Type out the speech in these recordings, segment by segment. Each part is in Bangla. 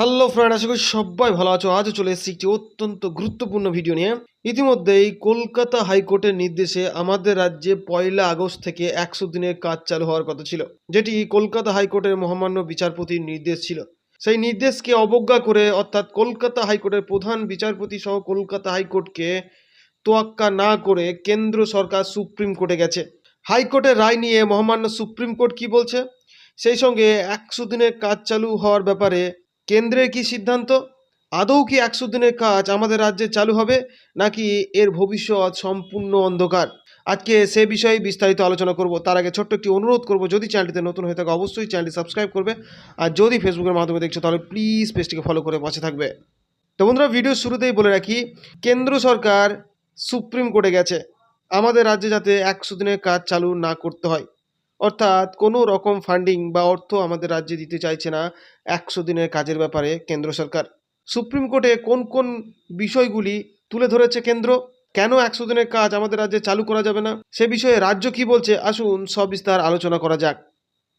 হ্যালো ফ্রেন্ড, আশা করি সবাই ভালো আছো। আজও চলে এসেছি একটি অত্যন্ত গুরুত্বপূর্ণ ভিডিও নিয়ে। ইতিমধ্যেই কলকাতা হাইকোর্টের নির্দেশে আমাদের রাজ্যে পয়লা আগস্ট থেকে একশো দিনের কাজ চালু হওয়ার কথা ছিল, যেটি কলকাতা হাইকোর্টের মহামান্য বিচারপতির নির্দেশ ছিল। সেই নির্দেশকে অবজ্ঞা করে অর্থাৎ কলকাতা হাইকোর্টের প্রধান বিচারপতি সহ কলকাতা হাইকোর্টকে তোয়াক্কা না করে কেন্দ্র সরকার সুপ্রিম কোর্টে গেছে। হাইকোর্টের রায় নিয়ে মহামান্য সুপ্রিম কোর্ট কি বলছে? সেই সঙ্গে একশো দিনের কাজ চালু হওয়ার ব্যাপারে কেন্দ্রের কি সিদ্ধান্ত? আদৌ কি একশো দিনের কাজ আমাদের রাজ্যে চালু হবে, নাকি এর ভবিষ্যৎ সম্পূর্ণ অন্ধকার? আজকে সে বিষয়ে বিস্তারিত আলোচনা করব। তার আগে ছোট্ট একটি অনুরোধ করব, যদি চ্যানেলটিতে নতুন হয়ে থাকে, অবশ্যই চ্যানেলটি সাবস্ক্রাইব করবে। আর যদি ফেসবুকের মাধ্যমে দেখছ, তাহলে প্লিজ পেজটিকে ফলো করে পাশে থাকবে। তো বন্ধুরা ভিডিও শুরুতেই বলে রাখি, কেন্দ্র সরকার সুপ্রিম কোর্টে গেছে। আমাদের রাজ্যে যাতে একশো দিনের কাজ চালু না করতে হয়। অর্থাৎ কোনো রকম ফান্ডিং বা অর্থ আমাদের রাজ্যে দিতে চাইছে না একশো দিনের কাজের ব্যাপারে কেন্দ্র সরকার। সুপ্রিম কোর্টে কোন কোন বিষয়গুলি তুলে ধরেছে কেন্দ্র? কেন একশো দিনের কাজ আমাদের রাজ্যে চালু করা যাবে না? সে বিষয়ে রাজ্য কি বলছে? আসুন সবিস্তার আলোচনা করা যাক।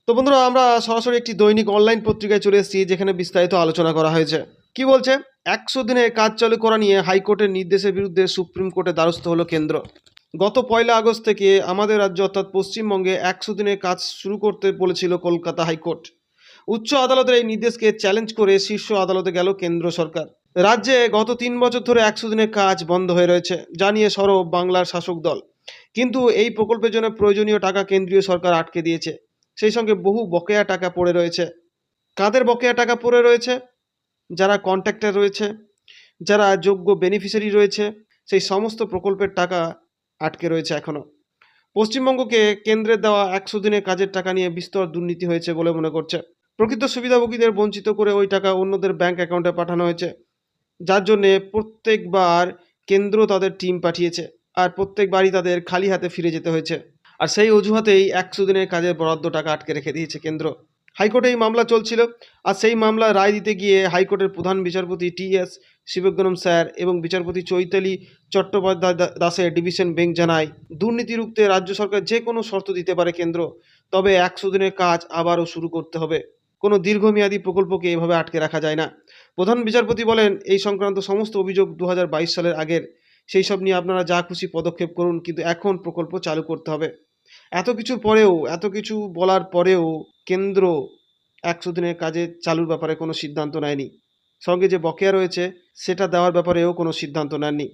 তো বন্ধুরা, আমরা সরাসরি একটি দৈনিক অনলাইন পত্রিকায় চলে এসেছি, যেখানে বিস্তারিত আলোচনা করা হয়েছে। কি বলছে? একশো দিনে কাজ চালু করা নিয়ে হাইকোর্টের নির্দেশের বিরুদ্ধে সুপ্রিম কোর্টে দ্বারস্থ হলো কেন্দ্র। গত পয়লা আগস্ট থেকে আমাদের রাজ্য অর্থাৎ পশ্চিমবঙ্গে একশো দিনের কাজ শুরু করতে বলেছিল কলকাতা হাইকোর্ট। উচ্চ আদালতের এই নির্দেশকে চ্যালেঞ্জ করে শীর্ষ আদালতে গেল কেন্দ্র সরকার। রাজ্যে গত তিন বছর ধরে একশো দিনের কাজ বন্ধ হয়ে রয়েছে জানিয়ে সরব বাংলার শাসক দল। কিন্তু এই প্রকল্পের জন্য প্রয়োজনীয় টাকা কেন্দ্রীয় সরকার আটকে দিয়েছে। সেই সঙ্গে বহু বকেয়া টাকা পড়ে রয়েছে। কাদের বকেয়া টাকা পড়ে রয়েছে? যারা কন্ট্রাক্টর রয়েছে, যারা যোগ্য বেনিফিশিয়ারি রয়েছে, সেই সমস্ত প্রকল্পের টাকা আটকে রয়েছে এখনও পশ্চিমবঙ্গকে কেন্দ্রের দেওয়া একশো দিনের কাজের টাকা নিয়ে বিস্তর দুর্নীতি হয়েছে বলে মনে করছে। প্রকৃত সুবিধাভোগীদের বঞ্চিত করে ওই টাকা অন্যদের ব্যাংক অ্যাকাউন্টে পাঠানো হয়েছে। যার জন্যে প্রত্যেকবার কেন্দ্র তাদের টিম পাঠিয়েছে আর প্রত্যেকবারই তাদের খালি হাতে ফিরে যেতে হয়েছে। আর সেই অজুহাতেই একশো দিনের কাজের বরাদ্দ টাকা আটকে রেখে দিয়েছে কেন্দ্র। হাইকোর্টে এই মামলা চলছিল। আর সেই মামলা রায় দিতে গিয়ে হাইকোর্টের প্রধান বিচারপতি টি এস শিবজ্ঞনম স্যার এবং বিচারপতি চৈতালি চট্টোপাধ্যায় দাসের ডিভিশন বেঞ্চ জানায় দুর্নীতি রুখতে রাজ্য সরকার যে কোনো শর্ত দিতে পারে কেন্দ্র, তবে একশো দিনের কাজ আবারও শুরু করতে হবে। কোনো দীর্ঘমেয়াদী প্রকল্পকে এভাবে আটকে রাখা যায় না। প্রধান বিচারপতি বলেন, এই সংক্রান্ত সমস্ত অভিযোগ দু হাজার বাইশ সালের আগের। সেই সব নিয়ে আপনারা যা খুশি পদক্ষেপ করুন, কিন্তু এখন প্রকল্প চালু করতে হবে। এত কিছু পরেও, এত কিছু বলার পরেও কেন্দ্র একশো দিনের কাজে চালুর ব্যাপারে কোনো সিদ্ধান্ত নেয়নি। সঙ্গে যে বকেয়া রয়েছে, সেটা দেওয়ার ব্যাপারেও কোনো সিদ্ধান্ত নেননি।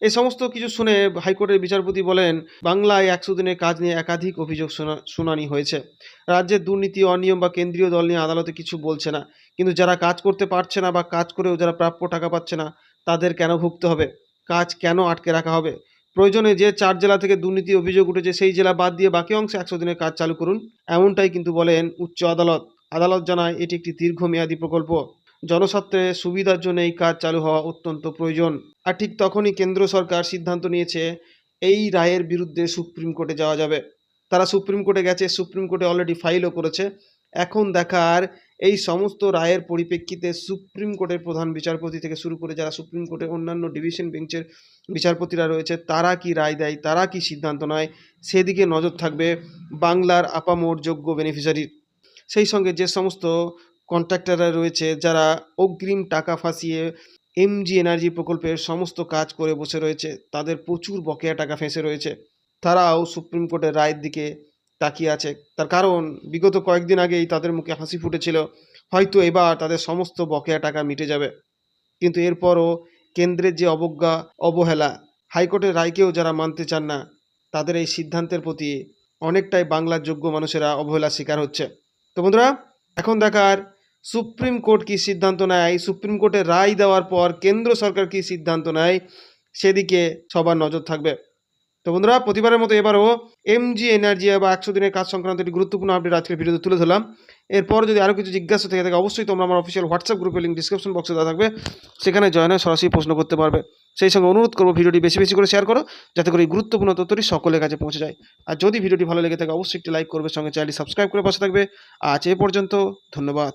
এই সমস্ত কিছু শুনে হাইকোর্টের বিচারপতি বলেন, বাংলায় একশো দিনের কাজ নিয়ে একাধিক অভিযোগ শোনা- শুনানি হয়েছে। রাজ্যের দুর্নীতি, অনিয়ম বা কেন্দ্রীয় দল নিয়ে আদালতে কিছু বলছে না। কিন্তু যারা কাজ করতে পারছে না বা কাজ করেও যারা প্রাপ্য টাকা পাচ্ছে না, তাদের কেন ভুগতে হবে? কাজ কেন আটকে রাখা হবে? প্রয়োজনে যে চার জেলা থেকে দুর্নীতি অভিযোগ উঠেছে, সেই জেলা বাদ দিয়ে বাকি অংশে একশো দিনের কাজ চালু করুন। এমনটাই কিন্তু বলেন উচ্চ আদালত। আদালত জানায়, এটি একটি দীর্ঘমেয়াদী প্রকল্প। জনস্বার্থে সুবিধার জন্য এই কাজ চালু হওয়া অত্যন্ত প্রয়োজন। আর ঠিক তখনই কেন্দ্র সরকার সিদ্ধান্ত নিয়েছে, এই রায়ের বিরুদ্ধে সুপ্রিম কোর্টে যাওয়া যাবে। তারা সুপ্রিম কোর্টে গেছে, সুপ্রিম কোর্টে অলরেডি ফাইলও করেছে। এখন দেখার এই সমস্ত রায়ের পরিপ্রেক্ষিতে সুপ্রিম কোর্টের প্রধান বিচারপতি থেকে শুরু করে যারা সুপ্রিম কোর্টের অন্যান্য ডিভিশন বেঞ্চের বিচারপতিরা রয়েছে, তারা কি রায় দেয়, তারা কি সিদ্ধান্ত নেয়, সেদিকে নজর থাকবে বাংলার আপামোর যোগ্য বেনিফিশিয়ারির সেই সঙ্গে যে সমস্ত কন্ট্রাক্টররা রয়েছে যারা অগ্রিম টাকা ফাঁসিয়ে এমজি এনার্জি প্রকল্পের সমস্ত কাজ করে বসে রয়েছে। তাদের প্রচুর বকেয়া টাকা ফেঁসে রয়েছে। তারাও সুপ্রিম কোর্টের রায়ের দিকে তাকিয়ে আছে। তার কারণ, বিগত কয়েকদিন আগেই তাদের মুখে হাসি ফুটেছিল, হয়তো এবার তাদের সমস্ত বকেয়া টাকা মিটে যাবে। কিন্তু এরপরও কেন্দ্রের যে অবজ্ঞা, অবহেলা, হাইকোর্টের রায়কেও যারা মানতে চান না, তাদের এই সিদ্ধান্তের প্রতি অনেকটাই বাংলার যোগ্য মানুষেরা অবহেলার শিকার হচ্ছে। তো বন্ধুরা, এখন দেখার সুপ্রিম কোর্ট কি সিদ্ধান্ত নেয়? সুপ্রিম কোর্টে রায় দেওয়ার পর কেন্দ্র সরকার কি সিদ্ধান্ত নেয়? সেদিকে সবার নজর থাকবে। তো বন্ধুরা, প্রতিবারের মতো এবারও এমজি এনার্জি বা একশো দিনের কাজ সংক্রান্ত একটি গুরুত্বপূর্ণ আপডেট আজকের ভিডিওতে তুলে ধরলাম। এরপর যদি আরও কিছু জিজ্ঞাসা থেকে থাকে, অবশ্যই তোমরা আমার অফিসিয়াল হোয়াটসঅ্যাপ গ্রুপের লিঙ্ক ডিসক্রিপশন বক্সে দেওয়া থাকবে। সেখানে জয়েন হয়ে সরাসরি প্রশ্ন করতে পারবে। সেই সঙ্গে অনুরোধ করব ভিডিওটি বেশি বেশি করে শেয়ার করো, যাতে করে এই গুরুত্বপূর্ণ তথ্যটি সকলের কাছে পৌঁছে যায়। আর যদি ভিডিওটি ভালো লেগে থাকে, অবশ্যই একটি লাইক করবে, সঙ্গে চ্যানেলটি সাবস্ক্রাইব করে পাশে থাকবে। আজ এ পর্যন্ত, ধন্যবাদ।